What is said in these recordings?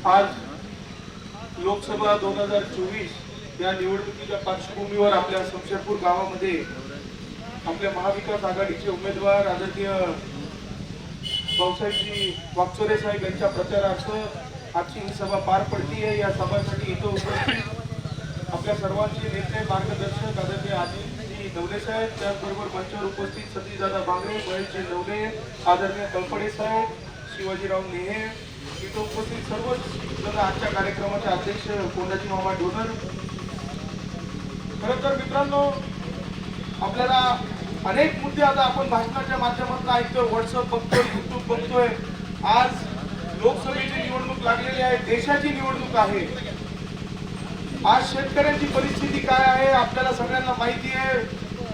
आज लोकसभा दोन हजार चोवीस या निवडणुकीच्या पार्श्वभूमीवर आपल्या शमशेरपूर गावामध्ये आपल्या महाविकास आघाडीचे उमेदवार आदरणीय भाऊसाहेबजी वागचोरे साहेब यांच्या प्रचारार्थ आजची ही सभा पार पडली आहे. या सभासाठी इथं उपस्थित आपल्या सर्वांचे नेते मार्गदर्शक आदरणीय आदिजी नवले साहेब त्याचबरोबर मंचावर उपस्थित सतीदादा बांगरे महेशजी नवले आदरणीय कल्पडे साहेब शिवाजीराव नेहे इथं उपस्थित सर्वच जण आजच्या कार्यक्रमाचे अध्यक्ष कोंडाजी मामा डोनर. खरं तर मित्रांनो आपल्याला अनेक मुद्दे आता आपण भाषणाच्या माध्यमातून ऐकतोय व्हॉट्सअप बघतोय युट्यूब बघतोय. आज लोकसभेची निवडणूक लागलेली आहे देशाची निवडणूक आहे. आज शेतकऱ्यांची परिस्थिती काय आहे आपल्याला सगळ्यांना माहिती आहे.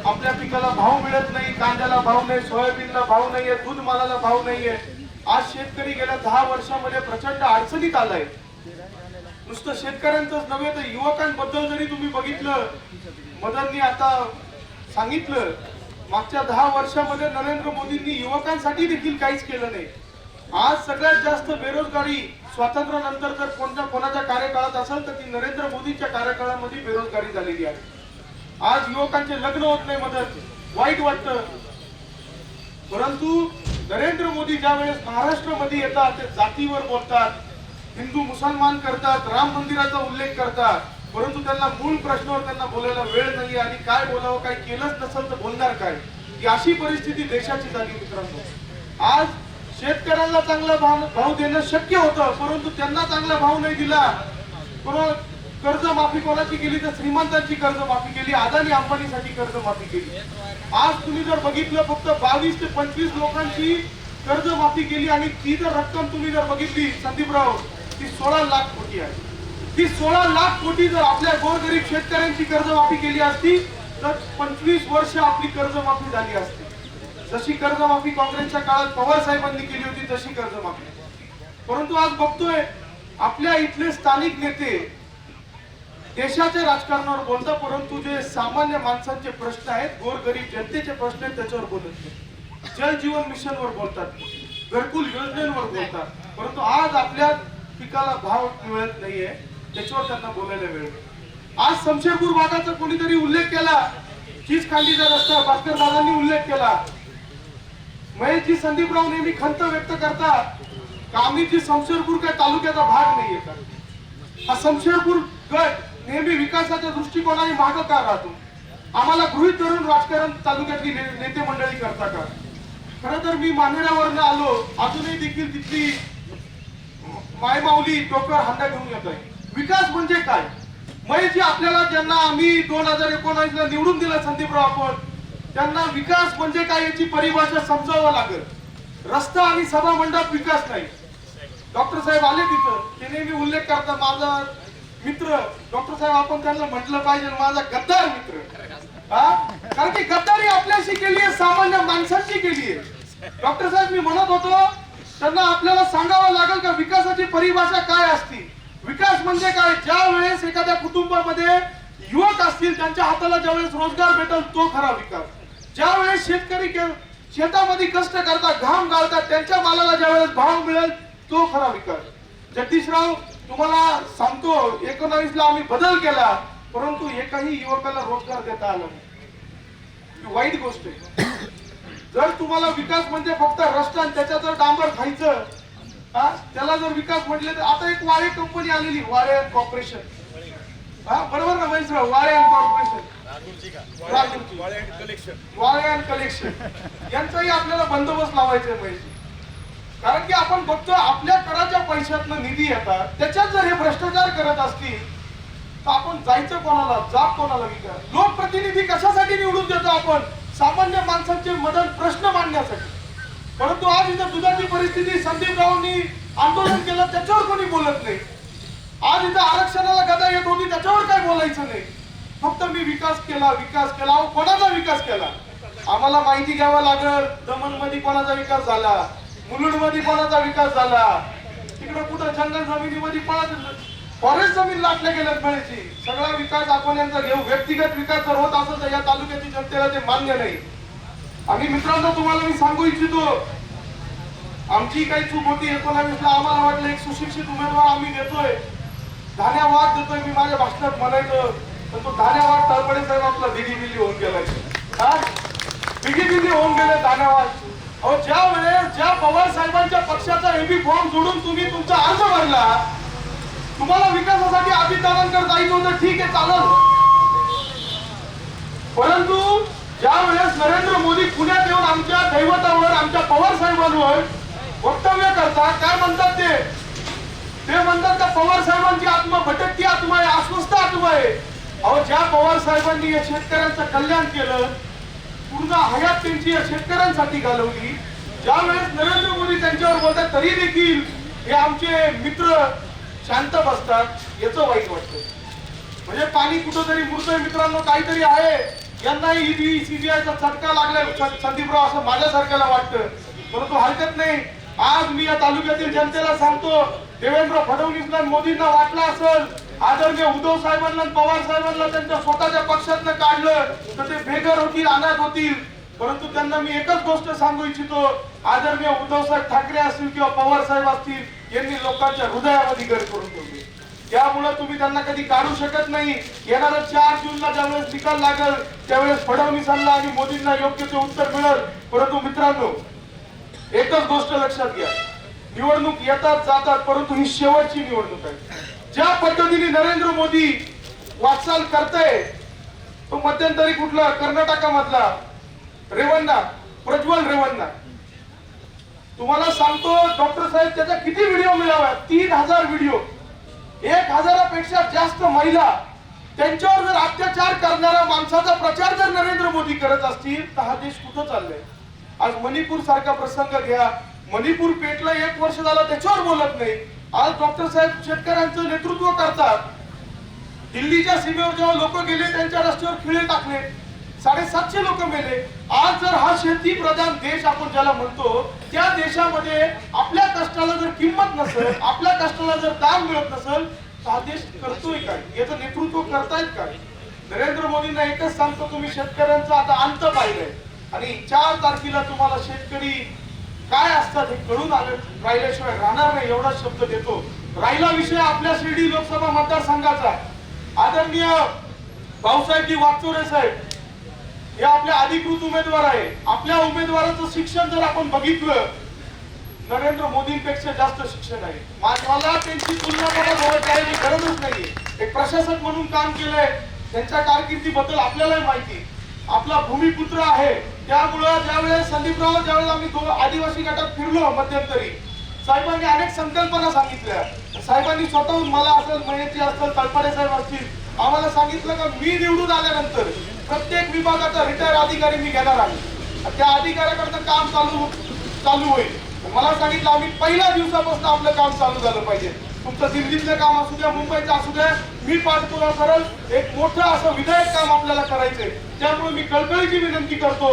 आपल्या पिकाला भाव मिळत नाही कांद्याला भाव नाही सोयाबीनला भाव नाहीये दूध मालाला भाव नाहीये. आज शेतकरी गेल्या दहा वर्षामध्ये प्रचंड अडचणीत आलाय. नुसतं शेतकऱ्यांचंच नव्हे तर युवकांबद्दल जरी तुम्ही बघितलं मदननी आता सांगितलं मागच्या दहा वर्षामध्ये नरेंद्र मोदींनी युवकांसाठी देखील काहीच केलं नाही. आज सगळ्यात जास्त बेरोजगारी स्वातंत्र्यानंतर जर कोणत्या कोणाच्या कार्यकाळात असेल तर ती नरेंद्र मोदींच्या कार्यकाळामध्ये बेरोजगारी झालेली आहे. आज युवकांचे लग्न होत नाही मदत वाईट वाटतं. परंतु नरेंद्र मोदी ज्या वेळेस महाराष्ट्रामध्ये येतात ते जातीवर बोलतात हिंदू मुसलमान करतात राम मंदिराचा उल्लेख करतात परंतु त्यांना मूळ प्रश्नावर त्यांना बोलायला वेळ नाही आणि काय बोलावं काय केलंच नसेल तर बोलणार काय? ही अशी परिस्थिती देशाची झाली मित्रांनो. आज शेतकऱ्यांना चांगला भाव भाव देणं शक्य होतं परंतु त्यांना चांगला भाव नाही दिला. कोणा कर्ज माफी कोणाची केली तर श्रीमंतांची कर्ज माफी केली अदानी अंबानीसाठी कर्ज माफी केली. आज तुम्ही जर बघितलं फक्त बावीस ते पंचवीस लोकांची कर्ज माफी केली आणि ती जर रक्कम तुम्ही जर बघितली संदीपराव ती सोळा लाख कोटी आहे. ती सोळा लाख कोटी जर आपल्या गोरगरीब शेतकऱ्यांची कर्जमाफी केली असती तर पंचवीस वर्ष आपली कर्जमाफी झाली असती. जशी कर्जमाफी काँग्रेसच्या काळात पवार साहेबांनी केली होती तशी कर्जमाफी. परंतु आज बघतोय आपल्या इथले स्थानिक नेते देशाच्या राजकारणावर बोलतात परंतु जे सामान्य माणसांचे प्रश्न आहेत गोरगरीब जनतेचे प्रश्न आहेत त्याच्यावर बोलत नाही. जल जीवन मिशनवर बोलतात. घरकुल योजनेवर बोलतात. परंतु आज आपल्या पिकाला भाव मिळत नाहीये त्याच्यावर त्यांना बोलायला वेळ आज शमशेरपूर भागाचा कोणीतरी उल्लेख केला. चीज खांडीचा रस्ता भास्कर दादांनी उल्लेख केला. महेशजी संदीपराव नेहमी खंत व्यक्त करतात. का आम्ही जी शमशेरपूर काय तालुक्याचा भाग नाहीये का? हा शमशेरपूर गट नेहमी विकासाच्या दृष्टिकोनाने मागं का राहतो. आम्हाला गृहित धरून राजकारण तालुक्यातली ने- नेते मंडळी करता का? खर तर मी मानेरावरनं आलो अजूनही देखील तिथली मायमाऊली डोकर हांडा घेऊन येत आहे. विकास म्हणजे काय? महेशजी आपल्याला ज्यांना आम्ही दोन हजार एकोणावीस ला निवडून दिलं संदीपराव आपण त्यांना विकास म्हणजे काय याची परिभाषा समजावं लागेल. रस्ता आणि सभा मंडप विकास नाही. डॉक्टर साहेब आले तिथं. ते नेहमी उल्लेख करतात माझा मित्र डॉक्टर साहेब आपण त्यांना म्हटलं पाहिजे माझा गद्दार मित्र. हा? कारण की गद्दारी आपल्याशी केली आहे सामान्य माणसाशी केली आहे. डॉक्टर साहेब मी म्हणत होतो त्यांना आपल्याला सांगावं लागेल का विकासाची परिभाषा काय असती? विकास म्हणजे काय? ज्या वेळेस एखाद्या कुटुंबामध्ये युवक असतील त्यांच्या हाताला ज्या वेळेस रोजगार भेटेल तो खरा विकास. ज्या वेळेस शेतकरी के- शेतामध्ये कष्ट करतात घाम गाळतात त्यांच्या मालाला ज्या वेळेस भाव मिळेल तो खरा विकास. जगदीशराव तुम्हाला सांगतो एकोणावीस ला आम्ही बदल केला परंतु एकाही युवकाला रोजगार देता आला नाही. वाईट गोष्ट आहे. जर तुम्हाला विकास म्हणजे फक्त रस्ता आणि त्याच्यात जर डांबर खायचं हा त्याला जर विकास म्हटले तर आता एक वाळे कंपनी आलेली वाळे अँड कॉर्पोरेशन हा बरोबर ना Maheshrao? Wale and corporation. Wale and collection यांचाही आपल्याला बंदोबस्त लावायचा आहे महेश कारण की आपण बघतो आपल्या कराच्या पैशातनं निधी येतात. त्याच्यात जर हे भ्रष्टाचार करत असतील तर आपण जायचं कोणाला जाब कोणाला विचार. लोकप्रतिनिधी कशासाठी निवडून देतो आपण? सामान्य माणसांचे मदत प्रश्न मांडण्यासाठी. परंतु आज इथं दुधाची परिस्थिती संदीपरावांनी आंदोलन केलं त्याच्यावर कोणी बोलत नाही. आज इथं आरक्षणाला गदा येत होती त्याच्यावर काय बोलायचं नाही. फक्त मी विकास केला विकास केला. अहो, कोणाचा विकास केला? आम्हाला माहिती घ्यावं लागल. दमनमध्ये कोणाचा विकास झाला? मुलुंडमध्ये कोणाचा विकास झाला? तिकडे कुठं जंगल जमिनीमध्ये कोणाचा फॉरेस्ट जमीन लाटल्या गेल्यात म्हणायची. सगळा विकास आपण यांचा घेऊ. व्यक्तिगत विकास जर होत असेल तर या तालुक्याची जनतेला ते मान्य नाही. आणि मित्रांनो तुम्हाला मी सांगू इच्छितो आमची काही चूक होती एकोणावीसला. आम्हाला वाटलं एक सुशिक्षित उमेदवार आम्ही देतोय. धान्या वाद देतोय. मी माझ्या भाषणात म्हणायचं पण तो धान्या वाद तळपडे साहेब आपला दिली बिली होऊन गेलाय. हा? दिगी होऊन गेलाय धान्या वाद ज्या वेळेस ज्या पवार साहेबांच्या पक्षाचा एबी फॉर्म जोडून तुम्ही तुमचा अर्ज भरला तुम्हाला विकासासाठी अभितानांकडे जायचं होतं ठीक आहे चालल. परंतु ज्या वेळेस नरेंद्र मोदी पुण्यात येऊन आमच्या दैवतावर आमच्या पवार साहेबांवर वक्तव्य करतात काय म्हणतात ते? ते म्हणतात का पवार साहेबांची आत्मा भटकती आत्मा आहे अस्वस्थ आत्मा आहे. अहो ज्या पवार साहेबांनी या शेतकऱ्यांचं कल्याण केलं पूर्ण हयात त्यांची शेतकऱ्यांसाठी घालवली. ज्यावेळेस नरेंद्र मोदी त्यांच्यावर बोलतात तरी देखील हे आमचे मित्र शांत बसतात याचं वाईट वाटतं. म्हणजे पाणी कुठंतरी मुरतोय मित्रांनो काहीतरी आहे. यांनाही ईडी सीबीआयचा चटका लागलाय संदीपराव असं माझ्यासारख्याला वाटतं. परंतु हरकत नाही. आज मी या तालुक्यातील जनतेला सांगतो देवेंद्र फडणवीसना मोदींना वाटलं असेल आदरणीय उद्धव साहेबांना पवार साहेबांना त्यांच्या स्वतःच्या पक्षातनं काढलं तर ते बेघर होतील अनाथ होतील. परंतु त्यांना मी एकच गोष्ट सांगू इच्छितो आदरणीय उद्धव साहेब ठाकरे असतील किंवा पवार साहेब असतील यांनी लोकांच्या हृदयामध्ये घर करून ठेवले. त्यामुळे तुम्ही त्यांना कधी काढू शकत नाही. येणाऱ्या चार जूनला ज्यावेळेस निकाल लागेल त्यावेळेस फडणवीसांना आणि मोदींना योग्य ते उत्तर मिळेल. परंतु मित्रांनो एकच गोष्ट लक्षात घ्या. निवडणूक येतात जातात परंतु ही शेवटची निवडणूक आहे. ज्या पद्धतीने नरेंद्र मोदी वाटचाल करताय तो मध्यंतरी कुठला? कर्नाटकामधला. रेवन्ना प्रज्वल रेवन्ना. तुम्हाला सांगतो डॉक्टर साहेब त्याचा किती व्हिडिओ मिळावा? तीन हजार व्हिडिओ एक हजारापेक्षा जास्त महिला त्यांच्यावर जर अत्याचार करणाऱ्या माणसाचा प्रचार जर नरेंद्र मोदी करत असतील तर हा देश कुठं चाललाय? आज मणिपूर सारखा प्रसंग घ्या. मणिपूर पेटला एक वर्ष झाला त्याच्यावर बोलत नाही. आज डॉक्टर साहेब शेतकऱ्यांचं नेतृत्व करतात. दिल्लीच्या सीमेवर जेव्हा लोक गेले त्यांच्या रस्त्यावर खिळे टाकले. साडेसातशे लोक मेले. आज जर हा शेती प्रधान देश आपण ज्याला म्हणतो त्या देशामध्ये आपल्या कष्टाला जर किंमत नसेल आपल्या कष्टाला जर दाम मिळत नसेल तर हा देश करतोय काय? याचं नेतृत्व करतायत काय? नरेंद्र मोदींना एकच सांगतो तुम्ही शेतकऱ्यांचा आता अंत पाहिलंय. आणि चार तारखेला तुम्हाला शेतकरी काय असतात हे कळून आलं. राहिल्याशिवाय राहणार नाही एवढा शब्द देतो. राहिला विषय आपल्या शिर्डी लोकसभा मतदारसंघाचा. आदरणीय भाऊसाहेबजी वागचोरे साहेब हे आपले अधिकृत उमेदवार आहे. आपल्या उमेदवाराचं शिक्षण जर आपण बघितलं नरेंद्र मोदींपेक्षा जास्त शिक्षण आहे. मा- मला त्यांची तुलना मला करायची गरजच नाही. एक प्रशासक म्हणून काम केलंय त्यांच्या कारकिर्दीबद्दल आपल्यालाही माहिती. आपला भूमिपुत्र आहे. त्यामुळं ज्यावेळेस संदीपराव ज्यावेळेस आम्ही दो- आदिवासी गटात फिरलो मध्यंतरी साहेबांनी अनेक संकल्पना सांगितल्या. साहेबांनी स्वतःहून मला असेल मयती असेल तळपाडे साहेब असतील आम्हाला सांगितलं का मी निवडून आल्यानंतर प्रत्येक विभागाचा रिटायर अधिकारी मी घेणार आहे. त्या अधिकाऱ्याकडचं काम चालू चालू होईल. मला सांगितलं आम्ही पहिल्या दिवसापासून आपलं काम चालू झालं पाहिजे. तुमचं दिल्लीतलं काम असू द्या मुंबईचं असू द्या मी पाठपुरा करल. एक मोठं असं विधायक काम आपल्याला करायचंय. त्यामुळे मी कळकळीची विनंती करतो.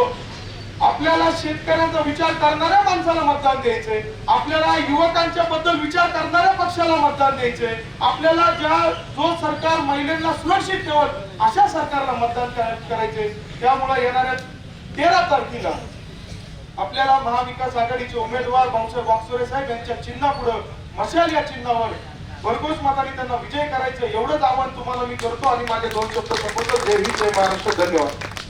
आपल्याला शेतकऱ्यांचा विचार करणाऱ्या माणसाला मतदान द्यायचंय. आपल्याला युवकांच्या बद्दल विचार करणाऱ्या पक्षाला मतदान द्यायचंय. आपल्याला ज्या जो सरकार महिलांना सुरक्षित ठेवत अशा सरकारला मतदान करायचंय. त्यामुळे येणाऱ्या तेरा तारखेला आपल्याला महाविकास आघाडीचे उमेदवार भाऊसाहेब वाक्सोरे साहेब यांच्या चिन्हापुढं मशाल या चिन्हावर भरघोस मताने त्यांना विजय करायचं एवढंच आव्हान तुम्हाला मी करतो आणि माझे दोन शब्द संबोधन जय हिंद जय महाराष्ट्र. धन्यवाद.